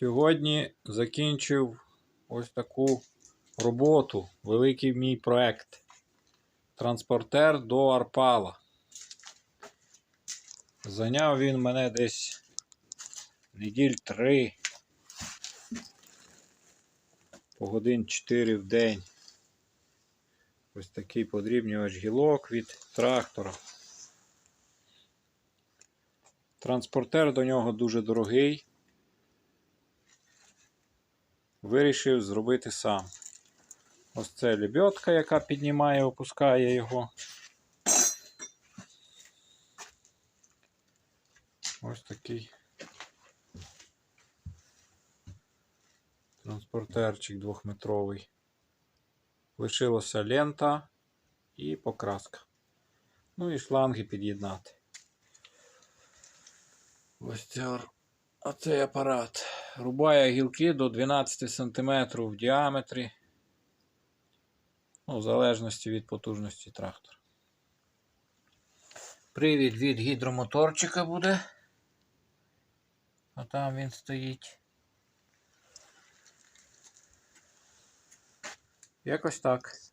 Сьогодні закінчив ось таку роботу, великий мій проект. Транспортер до Арпала. Зайняв він мене десь неділь три, по годин 4 в день. Ось такий подрібнювач гілок від трактора. Транспортер до нього дуже дорогий. Вирішив зробити сам. Ось це лебедка, яка піднімає, опускає його. Ось такий транспортерчик двохметровий. Лишилося лента і покраска. Ну і шланги під'єднати. Ось ця, оцей апарат. Рубає гілки до 12 см в діаметрі. Ну, в залежності від потужності трактора. Привід від гідромоторчика буде. А там він стоїть. Якось так.